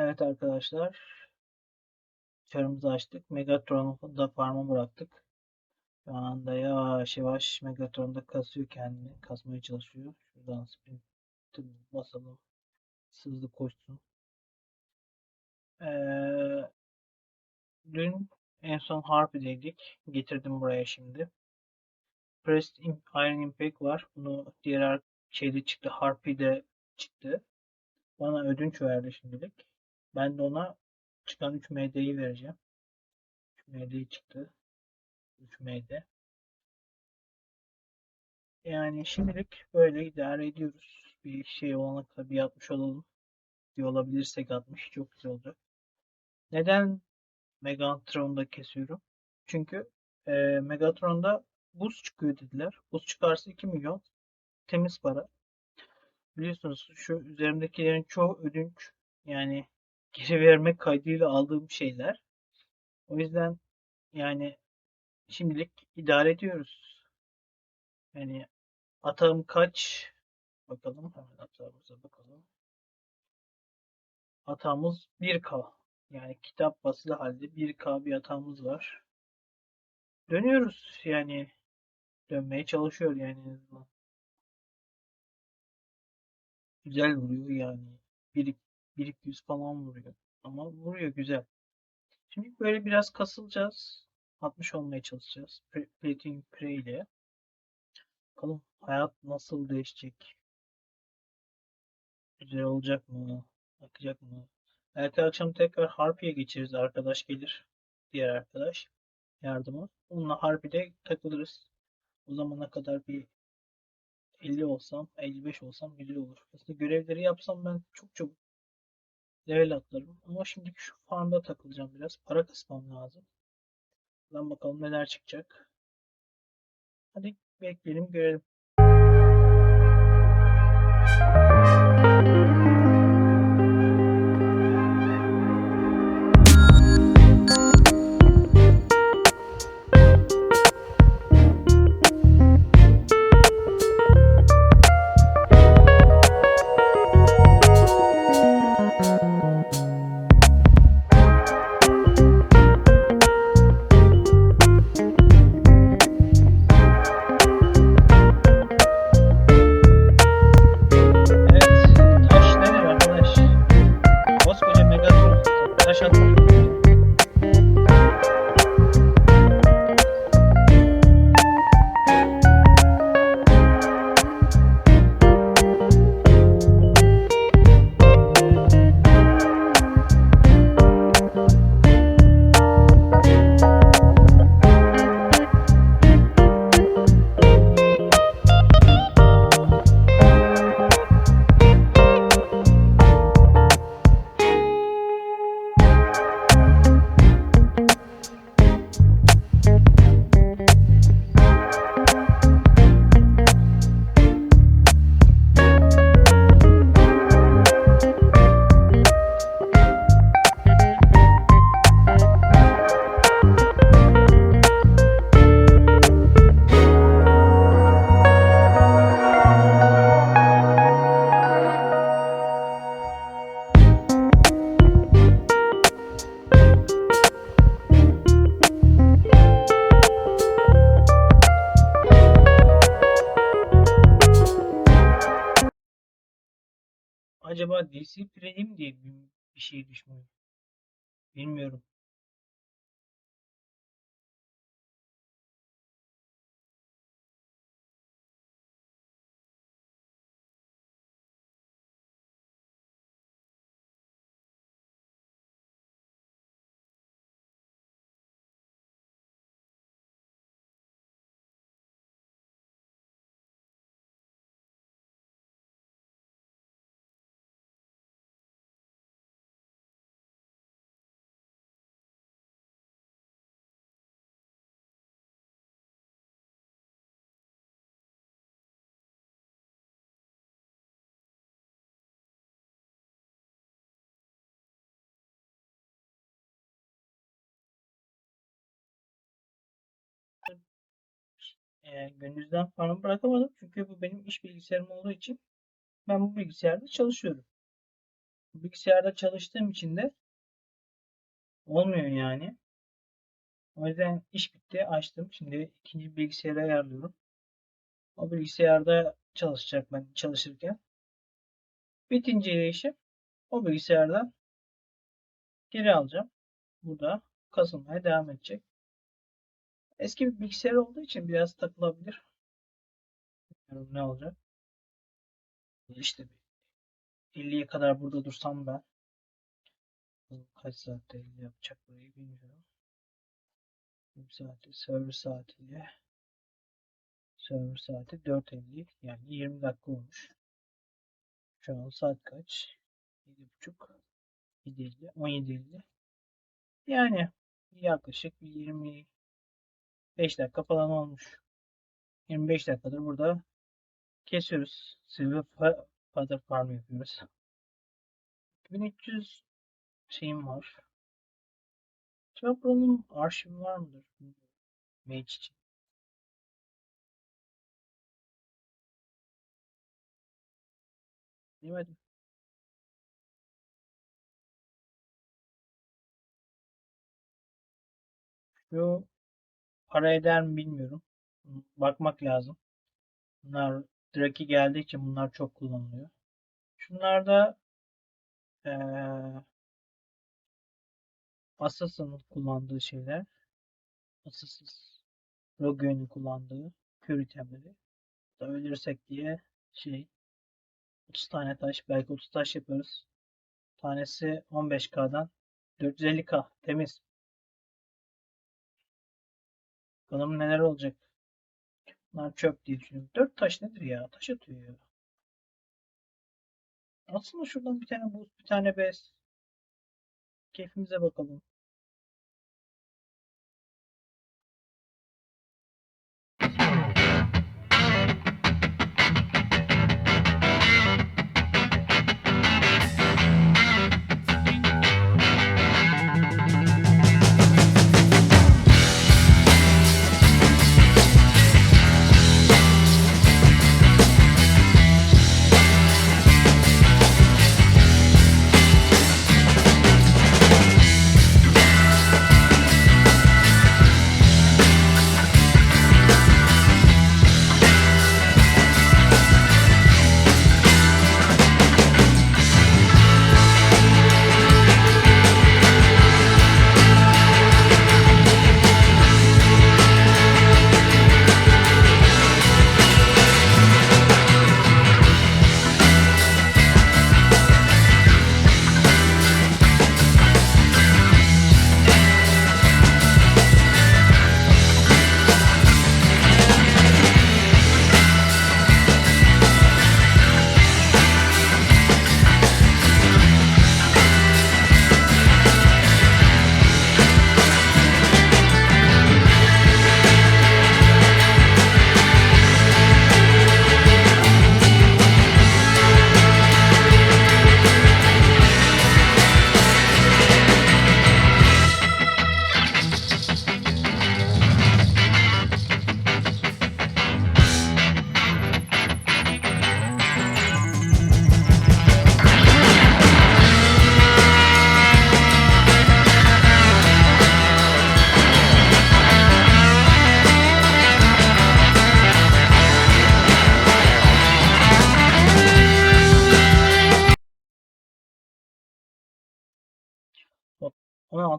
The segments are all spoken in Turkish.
Evet arkadaşlar. Çarımızı açtık. Megatron'u da farm'a bıraktık. Şu anda yavaş yavaş Megatron da kasıyor kendini. Kasmaya çalışıyor. Şuradan sprint basalım. Hızlı koşsun. Ee, dün en son Harpy'deydik. Getirdim buraya şimdi. Pressed Iron Impact var. Bunu diğer şeyde çıktı. Harpy'de çıktı. Bana ödünç verdi şimdilik. Ben de ona çıkan 3 MD'yi vereceğim. 3 MD çıktı. 3 MD. Yani şimdilik böyle idare ediyoruz. Bir şey olana kadar bir 60 olalım. Bir olabilirsek 60 çok güzel olacak. Neden Megatron'da kesiyorum? Çünkü e, Megatron'da buz çıkıyor dediler. Buz çıkarsa 2 milyon temiz para. Biliyorsunuz şu üzerimdekilerin çoğu ödünç. Yani geri vermek kaydıyla aldığım şeyler. O yüzden yani şimdilik idare ediyoruz. Yani atağım kaç? Bakalım hemen atağımıza bakalım. Atağımız 1K. Yani kitap basılı halde 1K bir atağımız var. Dönüyoruz yani. Dönmeye çalışıyor yani en. Güzel vuruyor yani. 1 1 falan vuruyor. Ama vuruyor güzel. Şimdi böyle biraz kasılacağız. 60 olmaya çalışacağız. Plating Prey ile. Bakalım hayat nasıl değişecek? Güzel olacak mı? Akacak mı? Belki akşam tekrar Harpy'ye geçeriz. Arkadaş gelir. Diğer arkadaş. Yardıma. Onunla Harpy'de takılırız. O zamana kadar bir 50 olsam, 55 olsam güzel olur. Aslında görevleri yapsam ben çok çok level atlarım. Ama şimdi şu farmda takılacağım biraz. Para kısmam lazım. Lan bakalım neler çıkacak. Hadi bekleyelim görelim. Acaba DC Prelim diye bir, bir şey düşmüyor. Bilmiyorum. E, gönülden falan bırakamadım. Çünkü bu benim iş bilgisayarım olduğu için ben bu bilgisayarda çalışıyorum. Bilgisayarda çalıştığım için de olmuyor yani. O yüzden iş bitti. Açtım. Şimdi ikinci bilgisayarı ayarlıyorum. O bilgisayarda çalışacak ben çalışırken. Bitince işim o bilgisayardan geri alacağım. Burada kasılmaya devam edecek. Eski bir bilgisayar olduğu için biraz takılabilir. Bilmiyorum ne olacak. İşte 50'ye kadar burada dursam ben kaç saatte 50 yapacak burayı bilmiyorum. 20 saati server saatiyle server saati 4.50 yani 20 dakika olmuş. Şu an saat kaç? 7.30 7.50 17.50 yani yaklaşık bir 25 dakika falan olmuş. 25 dakikadır burada kesiyoruz. Silver Father Farm yapıyoruz. 1300 şeyim var. Acaba buranın arşivi var mıdır? Mage için. Bilemedim. Şu para eder mi bilmiyorum. Bakmak lazım. Bunlar Draki geldiği için bunlar çok kullanılıyor. Şunlarda ee, Assassin'ın kullandığı şeyler. Assassin Rogue'nin kullandığı kör itemleri. Ölürsek diye şey 30 tane taş belki 30 taş yaparız. Tanesi 15k'dan 450k temiz. Bakalım neler olacak. Bunlar çöp diye düşünüyorum. 4 taş nedir ya? Taş atıyor. Aslında şuradan bir tane buz, bir tane bez. Keyfimize bakalım.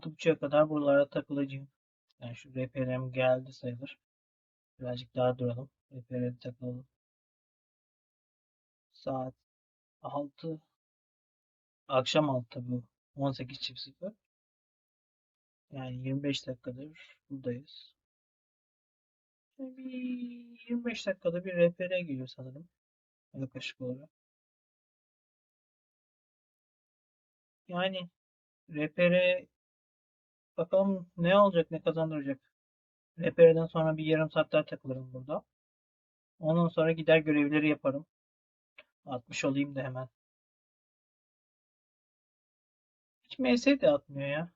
16.30'a kadar buralara takılacağım. Yani şu RPR'm geldi sayılır. Birazcık daha duralım. RPR'e takılalım. Saat 6 akşam 6 bu. 18.00 Yani 25 dakikadır buradayız. Bir 25 dakikada bir RPR geliyor sanırım. Yaklaşık olarak. Yani RPR bakalım ne olacak, ne kazandıracak. RPR'den sonra bir yarım saat daha takılırım burada. Ondan sonra gider görevleri yaparım. 60 olayım da hemen. Hiç MS de atmıyor ya.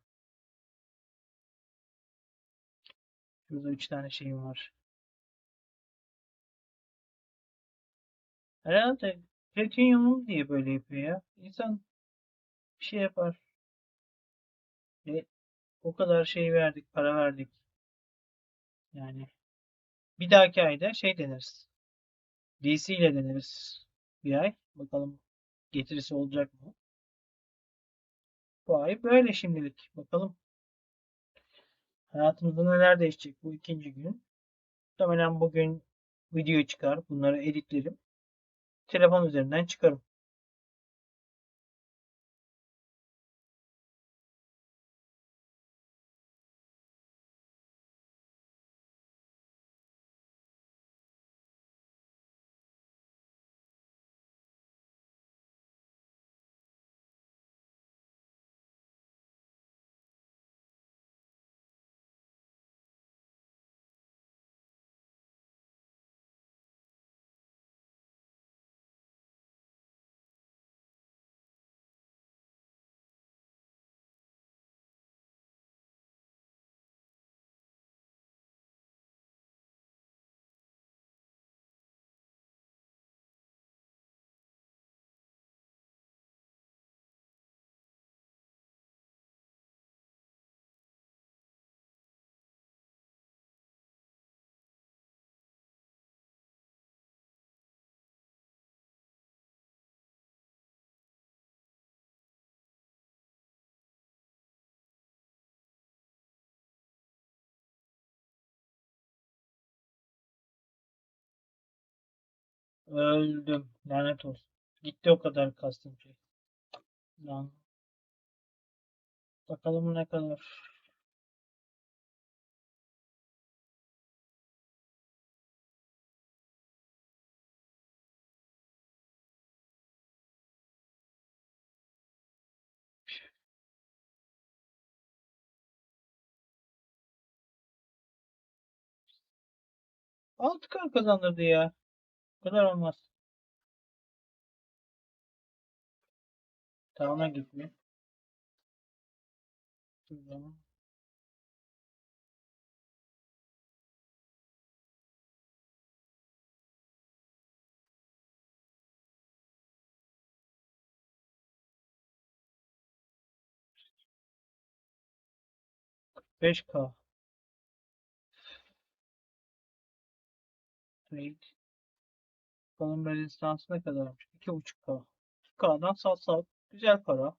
Şurada 3 tane şeyim var. Herhalde Platinum'um diye böyle yapıyor ya. İnsan bir şey yapar. Ve o kadar şey verdik, para verdik. Yani bir dahaki ayda şey deneriz. DC ile deneriz bir ay. Bakalım getirisi olacak mı? Bu ay böyle şimdilik. Bakalım. Hayatımızda neler değişecek bu ikinci gün. Muhtemelen bugün video çıkar. Bunları editlerim. Telefon üzerinden çıkarım. Öldüm. Lanet olsun. Gitti o kadar kastım şey. Lan. Bakalım ne kadar. Altı kan kazandırdı ya. Kadar olmaz. Tavana gitmiyor. Şuradan. Beş K. Trade. Bakalım rezistansı ne kadarmış? 2.5K. 2K'dan satsak güzel para.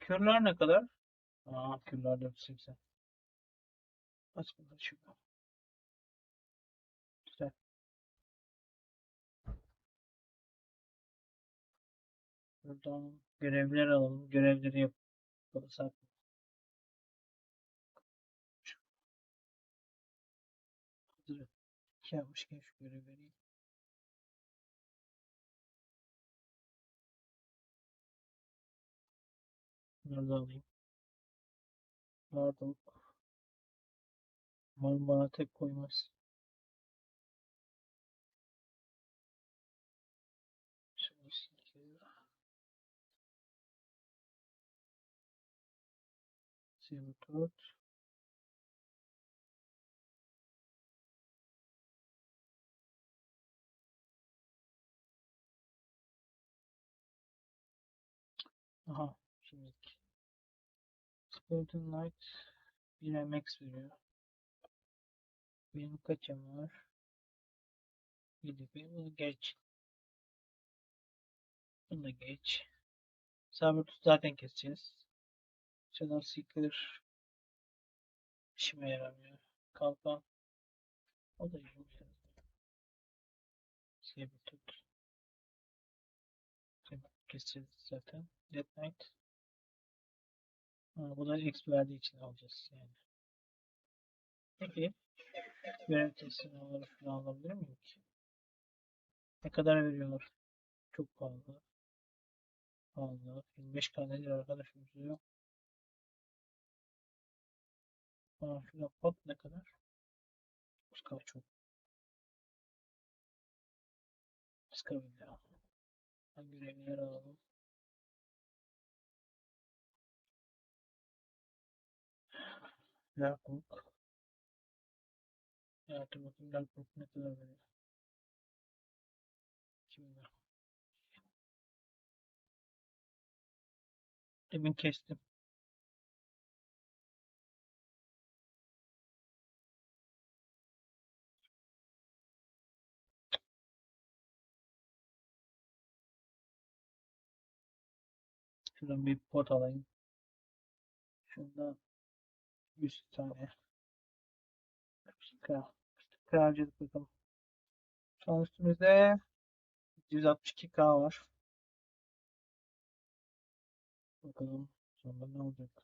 Kürler ne kadar? Aa, kürler 480. Aç bakalım şurada. Güzel. Buradan görevler alalım. Görevleri yapalım. Şey 2 yapmışken şu görev vereyim. Bunları da alayım. Vardalık. Umarım bana tek koymaz. Şimdi 4. Aha şimdi Skeleton Knight 1 MX veriyor. Benim kaçım var? 7 bunu geç. Bunu da geç. Sabertooth zaten keseceğiz. Shadow Seeker işime yaramıyor. Kalkan o da iyi. Sabertooth keseceğiz zaten. Dead Knight Ha, bu da X verdiği için alacağız yani. Peki. Görev teslim falan alabilir miyim ki? Ne kadar veriyorlar? Çok pahalı. Pahalı. 25 kanedir arkadaşımız yok. Aa, şurada pot ne kadar? Oscar çok. Oscar ya. Hangi görevleri alalım? Yakup. Ya dur bakayım Yakup ne kadar veriyor? 2000 lira. Demin kestim. Şuradan bir pot alayım. Şundan 100 tane. 40k. 40k harcadık bakalım. Şu an üstümüzde 162k var. Bakalım sonra ne olacak.